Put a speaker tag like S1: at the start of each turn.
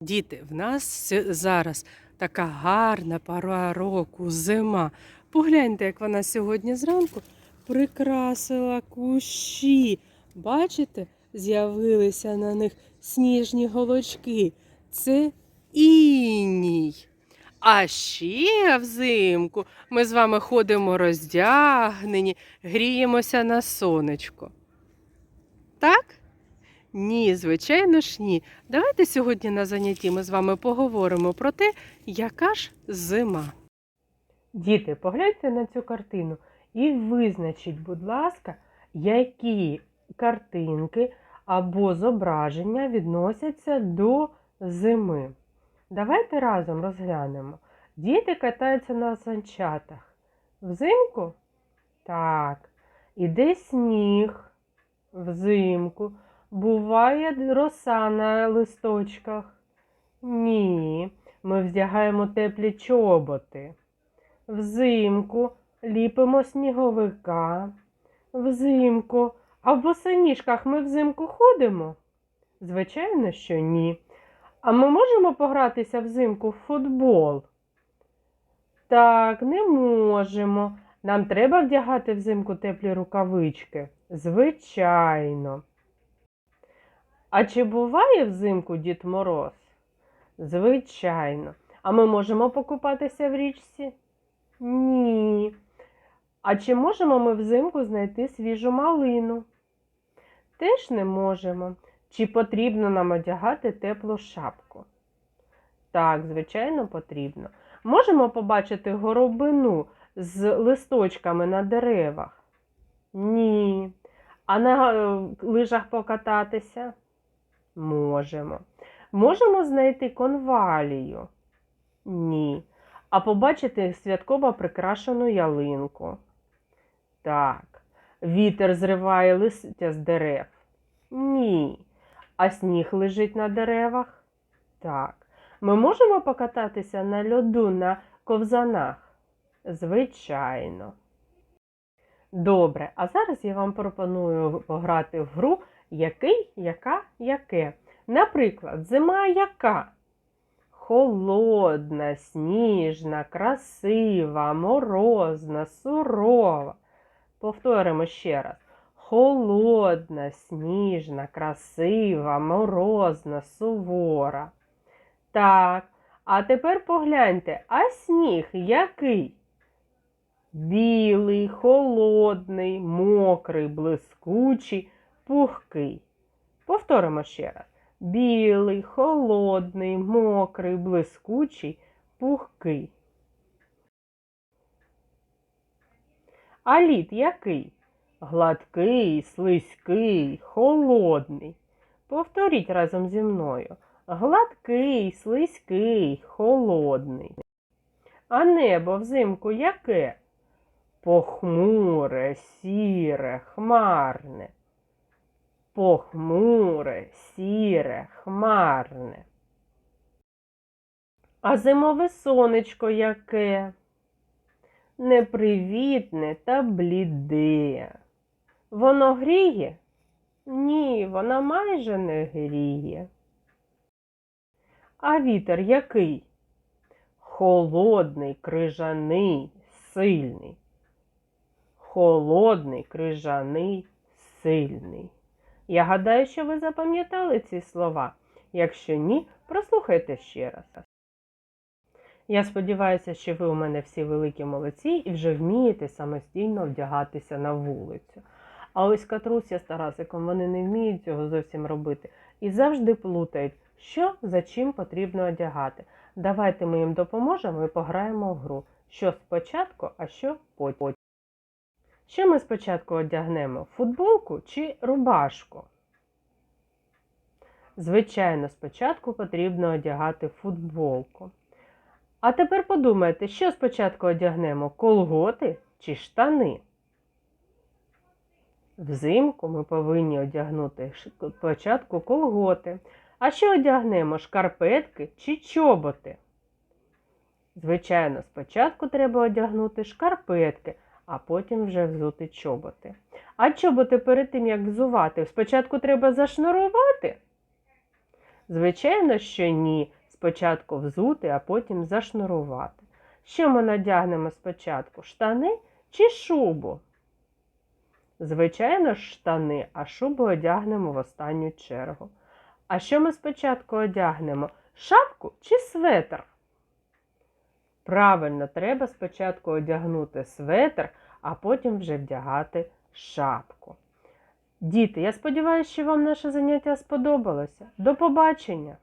S1: Діти, в нас зараз така гарна пора року, зима. Погляньте, як вона сьогодні зранку прикрасила кущі. Бачите, з'явилися на них сніжні голочки. Це іній. А ще взимку ми з вами ходимо роздягнені, гріємося на сонечко. Так? Ні, звичайно ж ні. Давайте сьогодні на занятті ми з вами поговоримо про те, яка ж зима. Діти, погляньте на цю картину і визначіть, будь ласка, які картинки або зображення відносяться до зими. Давайте разом розглянемо. Діти катаються на санчатах. Взимку? Так. Іде сніг взимку. Буває роса на листочках? Ні. Ми вдягаємо теплі чоботи. Взимку ліпимо сніговика. Взимку. А в босоніжках ми взимку ходимо? Звичайно, що ні. А ми можемо погратися взимку в футбол? Так, не можемо. Нам треба вдягати взимку теплі рукавички? Звичайно. А чи буває взимку Дід Мороз? Звичайно. А ми можемо покупатися в річці? Ні. А чи можемо ми взимку знайти свіжу малину? Теж не можемо. Чи потрібно нам одягати теплу шапку? Так, звичайно, потрібно. Можемо побачити горобину з листочками на деревах? Ні. А на е, лижах покататися? Можемо. Можемо знайти конвалію? Ні. А побачити святково прикрашену ялинку? Так. Вітер зриває листя з дерев? Ні. А сніг лежить на деревах? Так. Ми можемо покататися на льоду на ковзанах? Звичайно. Добре, а зараз я вам пропоную пограти в гру який, яка, яке. Наприклад, зима яка? Холодна, сніжна, красива, морозна, сурова. Повторимо ще раз. Холодна, сніжна, красива, морозна, сувора. Так, а тепер погляньте, а сніг який? Білий, холодний, мокрий, блискучий, пухкий. Повторимо ще раз. Білий, холодний, мокрий, блискучий, пухкий. А лід який? Гладкий, слизький, холодний. Повторіть разом зі мною. Гладкий, слизький, холодний. А небо взимку яке? Похмуре, сіре, хмарне. Похмуре, сіре, хмарне. А зимове сонечко яке? Непривітне та бліде. Воно гріє? Ні, воно майже не гріє. А вітер який? Холодний, крижаний, сильний. Холодний, крижаний, сильний. Я гадаю, що ви запам'ятали ці слова. Якщо ні, прослухайте ще раз. Я сподіваюся, що ви у мене всі великі молодці і вже вмієте самостійно вдягатися на вулицю. А ось Катруся з Тарасиком вони не вміють цього зовсім робити і завжди плутають, що за чим потрібно одягати. Давайте ми їм допоможемо і пограємо в гру. Що спочатку, а що потім. Що ми спочатку одягнемо? Футболку чи рубашку? Звичайно, спочатку потрібно одягати футболку. А тепер подумайте, що спочатку одягнемо колготи чи штани? Взимку ми повинні одягнути спочатку колготи. А що одягнемо шкарпетки чи чоботи? Звичайно, спочатку треба одягнути шкарпетки, а потім вже взути чоботи. А чоботи перед тим, як взувати, спочатку треба зашнурувати? Звичайно, що ні. Спочатку взути, а потім зашнурувати. Що ми надягнемо спочатку? Штани чи шубу? Звичайно, штани, а шубу одягнемо в останню чергу. А що ми спочатку одягнемо? Шапку чи светр? Правильно, треба спочатку одягнути светр, а потім вже вдягати шапку. Діти, я сподіваюся, що вам наше заняття сподобалося. До побачення!